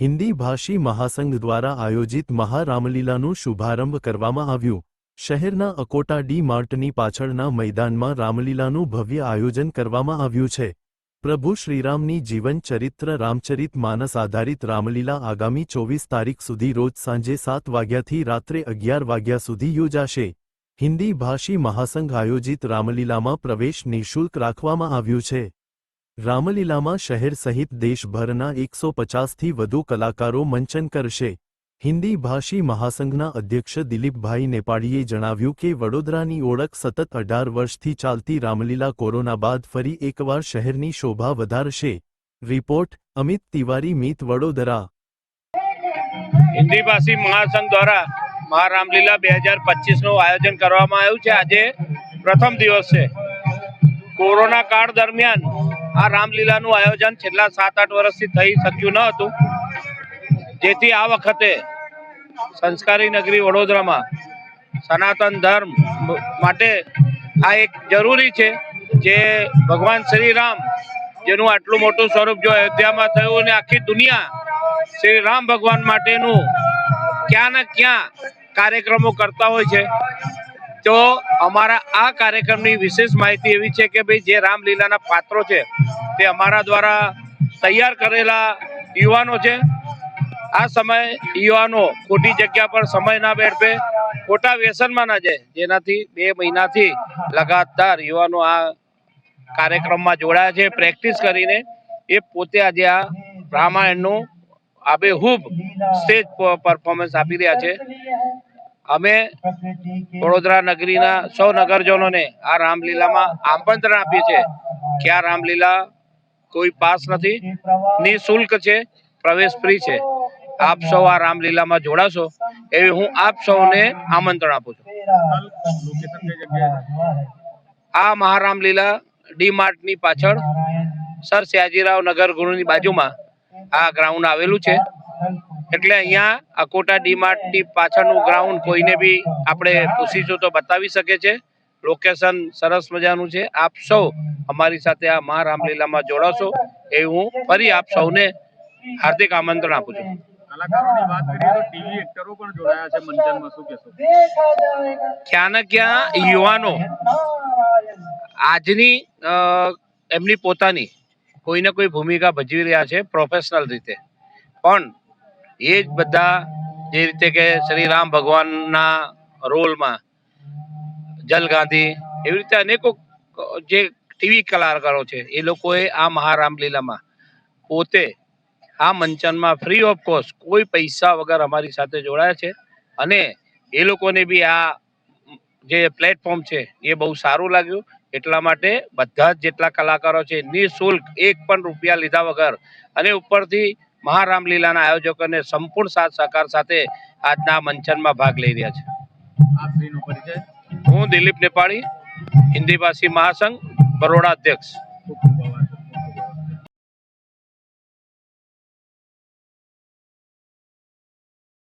હિન્દી ભાષી મહાસંઘ દ્વારા આયોજિત મહારામલીલાનું શુભારંભ કરવામાં આવ્યું. શહેરના અકોટા ડી માર્ટની પાછળના મેદાનમાં રામલીલાનું ભવ્ય આયોજન કરવામાં આવ્યું છે. પ્રભુ શ્રીરામની જીવન ચરિત્ર રામચરિત માનસ આધારિત રામલીલા આગામી ચોવીસ તારીખ સુધી રોજ સાંજે સાત વાગ્યાથી રાત્રે અગિયાર વાગ્યા સુધી યોજાશે. હિન્દી ભાષી મહાસંઘ આયોજિત રામલીલામાં પ્રવેશ નિઃશુલ્ક રાખવામાં આવ્યું છે. રામલીલામાં શહેર સહિત દેશભરના એકસો પચાસથી વધુ કલાકારો મંચન કરશે. હિન્દી ભાષી મહાસંઘના અધ્યક્ષ દિલીપભાઈ નેપાળીએ જણાવ્યું કે વડોદરાની ઓળખ સતત અઢાર વર્ષથી ચાલતી રામલીલા કોરોના બાદ ફરી એકવાર શહેરની શોભા વધારશે. રિપોર્ટ, અમિત તિવારી, મીત વડોદરા. હિન્દી ભાષી મહાસંઘ દ્વારા મહારામલીલા બે હજાર પચીસનું આયોજન કરવામાં આવ્યું છે. આજે પ્રથમ દિવસ કોરોના કાળ દરમિયાન આ રામલીલાનું આયોજન છેલ્લા સાત આઠ વર્ષથી થઈ શક્યું ન હતું. જેથી આ વખતે સંસ્કારી નગરી વડોદરામાં સનાતન ધર્મ માટે આ એક જરૂરી છે જે ભગવાન શ્રી રામ જેનું આટલું મોટું સ્વરૂપ જો અયોધ્યામાં થયું અને આખી દુનિયા શ્રી રામ ભગવાન માટેનું ક્યાં ને ક્યાં કાર્યક્રમો કરતા હોય છે તો અમારા આ કાર્યક્રમની વિશેષ માહિતી એવી છે કે ભાઈ જે રામલીલાના પાત્રો છે, તે અમારા દ્વારા તૈયાર કરેલા યુવાનો છે. આ સમય યુવાનો ખોટી જગ્યા પર સમય ના બેઠે ખોટા વ્યસનમાં ના જાય. જેનાથી બે મહિનાથી લગાતાર યુવાનો આ કાર્યક્રમમાં જોડાયા છે. પ્રેક્ટિસ કરીને એ પોતે આજે આ રામાયણનું આબેહૂબ સ્ટેજ પરફોર્મન્સ આપી રહ્યા છે. અમે વડોદરા નગરીના સૌ નગરજનોને આ રામલીલામાં આમંત્રણ આપીએ છીએ કે આ રામલીલા કોઈ પાસ નથી, નિઃશુલ્ક છે, પ્રવેશ ફ્રી છે. આપ સૌ આ રામલીલામાં જોડાશો એવી હું આપ સૌને આમંત્રણ આપું છું. આ મહારામલીલા ડી માર્ટની પાછળ સર સયાજીરાવ નગર ગુરુની બાજુમાં આ ગ્રાઉન્ડ આવેલું છે. એટલે અહીંયા અકોટા ડી માર્ટની પાછળનું ગ્રાઉન્ડ કોઈને બી આપણે પૂછીશું તો બતાવી શકે છે. લોકેશન સરસ મજાનું છે. આપ સૌ અમારી સાથે આ મહા રામલીલામાં જોડાશો. એ હું ફરી આપ સૌને હાર્દિક આમંત્રણ આપું છું. કલાકારોની વાત કરીએ તો ટીવી એક્ટરો પણ જોડાયા છે. મંચનમાં શું? કહેશો ક્યાં ને ક્યાં યુવાનો આજની એમની પોતાની કોઈને કોઈ ભૂમિકા ભજવી રહ્યા છે પ્રોફેશનલ રીતે. પણ એ જ બધા જે રીતે કે શ્રી રામ ભગવાનના રોલમાં જલ ગાંધી, એવી રીતે અનેકો જે ટીવી કલાકારો છે, એ લોકોએ આ મહારામલીલામાં પોતે આ મંચનમાં ફ્રી ઓફ કોસ્ટ કોઈ પૈસા વગર અમારી સાથે જોડાયા છે અને એ લોકોને બી આ જે પ્લેટફોર્મ છે, એ બહુ સારું લાગ્યું. એટલા માટે બધા જ જેટલા કલાકારો છે, નિઃશુલ્ક એક પણ રૂપિયા લીધા વગર અને ઉપરથી મહારામલીલાના આયોજકોને સંપૂર્ણ સાથ સહકાર સાથે આજના મંચનમાં ભાગ લઈ રહ્યા છે. હું દિલીપ નેપાળી હિન્દી ભાષી મહાસંઘ બરોડા અધ્યક્ષ.